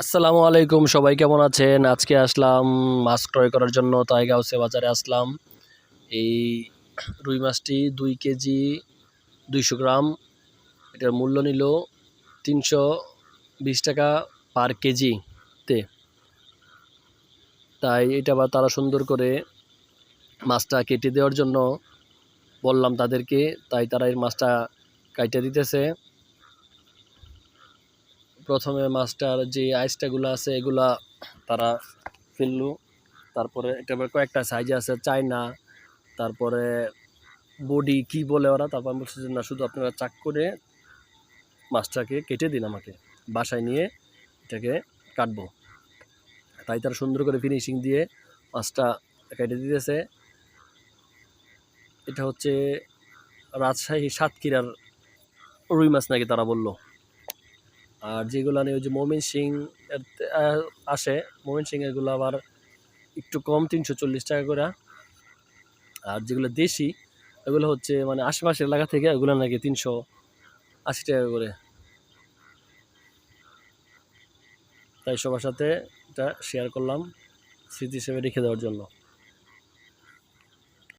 আসসালামু আলাইকুম, সবাই কেমন আছেন? আজকে আসলাম মাছ ক্রয় করার জন্য, তাই গাউসে বাজারে আসলাম। এই রুই মাছটি দুই কেজি দুইশো গ্রাম। এটার মূল্য নিল তিনশো বিশ টাকা পার কেজিতে তাই এটা আবার তারা সুন্দর করে মাছটা কেটে দেওয়ার জন্য বললাম তাদেরকে, তাই তারা এই মাছটা কাইটে দিতেছে। প্রথমে মাছটার যে আইসটাগুলো আছে, এগুলা তারা ফেলল। তারপরে এটা কয়েকটা সাইজ আছে, চায়না, তারপরে বডি কি বলে ওরা? তারপর আমি বলছি যে, না, শুধু আপনারা চাক করে মাছটাকে কেটে দিন আমাকে। বাসায় নিয়ে এটাকে কাটবো। তাই তারা সুন্দর করে ফিনিশিং দিয়ে মাছটা কেটে দিতেছে। এটা হচ্ছে রাজশাহী সাতক্ষীরার রুই মাছ নাকি তারা বলল? আর যেগুলো নিয়ে ওই যে মোমিন সিং আসে, মোমিন সিং এগুলো আবার একটু কম তিনশো চল্লিশ টাকা করে। আর যেগুলো দেশি এগুলো হচ্ছে মানে আশেপাশের এলাকা থেকে এগুলো নাকি তিনশো আশি টাকা করে। তাই সবার সাথে এটা শেয়ার করলাম, স্মৃতি হিসেবে রেখে দেওয়ার জন্য।